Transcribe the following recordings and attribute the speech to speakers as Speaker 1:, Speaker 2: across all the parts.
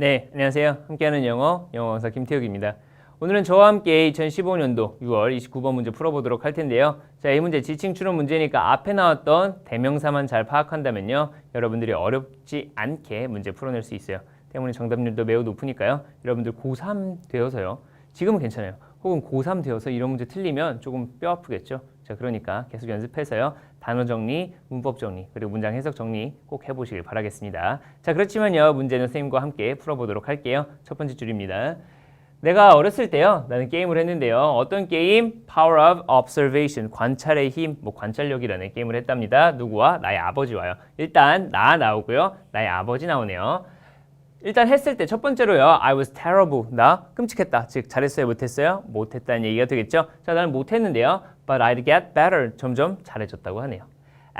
Speaker 1: 네, 안녕하세요. 함께하는 영어, 영어 강사 김태욱입니다. 오늘은 저와 함께 2015년도 6월 29번 문제 풀어보도록 할 텐데요. 자, 이 문제 지칭 추론 문제니까 앞에 나왔던 대명사만 잘 파악한다면요. 여러분들이 어렵지 않게 문제 풀어낼 수 있어요. 때문에 정답률도 매우 높으니까요. 여러분들 고3 되어서요. 지금은 괜찮아요. 혹은 고3 되어서 이런 문제 틀리면 조금 뼈 아프겠죠. 자, 그러니까 계속 연습해서요. 단어 정리, 문법 정리, 그리고 문장 해석 정리 꼭 해보시길 바라겠습니다. 자, 그렇지만요. 문제는 선생님과 함께 풀어보도록 할게요. 첫 번째 줄입니다. 내가 어렸을 때요. 나는 게임을 했는데요. 어떤 게임? Power of Observation, 관찰의 힘, 뭐 관찰력이라는 게임을 했답니다. 누구와? 나의 아버지와요. 일단 나 나오고요. 나의 아버지 나오네요. 일단 했을 때 첫 번째로요. I was terrible. 나 끔찍했다. 즉 잘했어요, 못했어요? 못했다는 얘기가 되겠죠. 자, 나는 못했는데요. But I'd get better. 점점 잘해졌다고 하네요.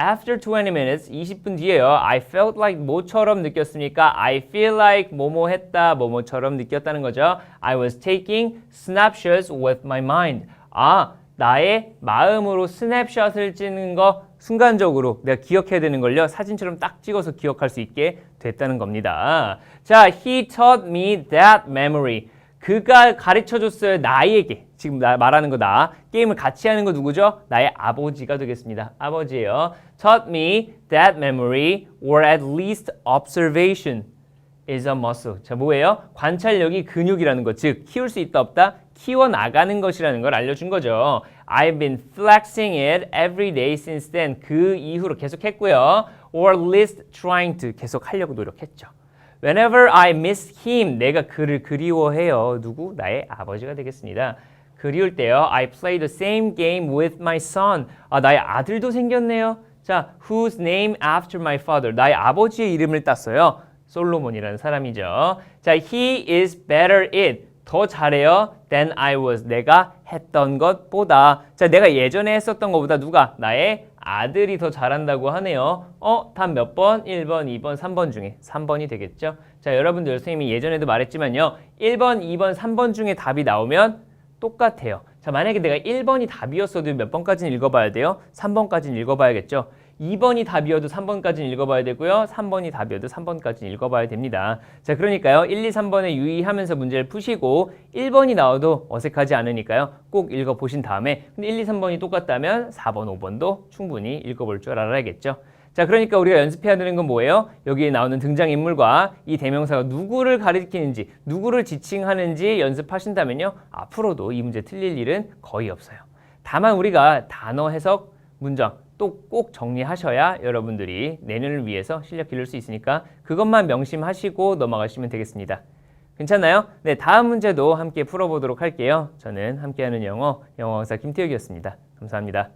Speaker 1: After 20 minutes, 20분 뒤에요. I felt like 뭐처럼 느꼈습니까? I feel like 뭐뭐 했다, 뭐뭐처럼 느꼈다는 거죠. I was taking snapshots with my mind. 아, 나의 마음으로 스냅샷을 찍는 거 순간적으로 내가 기억해야 되는 걸요. 사진처럼 딱 찍어서 기억할 수 있게 됐다는 겁니다. 자, he taught me that memory. 그가 가르쳐 줬어요. 나에게. 지금 나 말하는 거 나. 게임을 같이 하는 거 누구죠? 나의 아버지가 되겠습니다. 아버지예요. taught me that memory or at least observation is a muscle. 자, 뭐예요? 관찰력이 근육이라는 것. 즉, 키울 수 있다 없다? 키워 나가는 것이라는 걸 알려준 거죠. I've been flexing it every day since then. 그 이후로 계속 했고요. Or at least trying to 계속 하려고 노력했죠. Whenever I miss him, 내가 그를 그리워해요. 누구? 나의 아버지가 되겠습니다. 그리울 때요. I play the same game with my son. 아, 나의 아들도 생겼네요. 자, whose name after my father. 나의 아버지의 이름을 땄어요. 솔로몬이라는 사람이죠. 자, he is better it. 더 잘해요 than I was. 내가 했던 것보다. 자, 내가 예전에 했었던 것보다 누가? 나의 아들이 더 잘한다고 하네요. 어, 답 몇 번? 1번, 2번, 3번 중에 3번이 되겠죠? 자, 여러분들 선생님이 예전에도 말했지만요. 1번, 2번, 3번 중에 답이 나오면 똑같아요. 자, 만약에 내가 1번이 답이었어도 몇 번까지는 읽어봐야 돼요? 3번까지는 읽어봐야겠죠? 2번이 답이어도 3번까지는 읽어봐야 되고요. 3번이 답이어도 3번까지는 읽어봐야 됩니다. 자, 그러니까요. 1, 2, 3번에 유의하면서 문제를 푸시고 1번이 나와도 어색하지 않으니까요. 꼭 읽어보신 다음에 근데 1, 2, 3번이 똑같다면 4번, 5번도 충분히 읽어볼 줄 알아야겠죠. 자, 그러니까 우리가 연습해야 되는 건 뭐예요? 여기에 나오는 등장인물과 이 대명사가 누구를 가리키는지, 누구를 지칭하는지 연습하신다면요. 앞으로도 이 문제 틀릴 일은 거의 없어요. 다만 우리가 단어 해석, 문장 또 꼭 정리하셔야 여러분들이 내년을 위해서 실력 기를 수 있으니까 그것만 명심하시고 넘어가시면 되겠습니다. 괜찮나요? 네, 다음 문제도 함께 풀어보도록 할게요. 저는 함께하는 영어, 영어 강사 김태욱이었습니다. 감사합니다.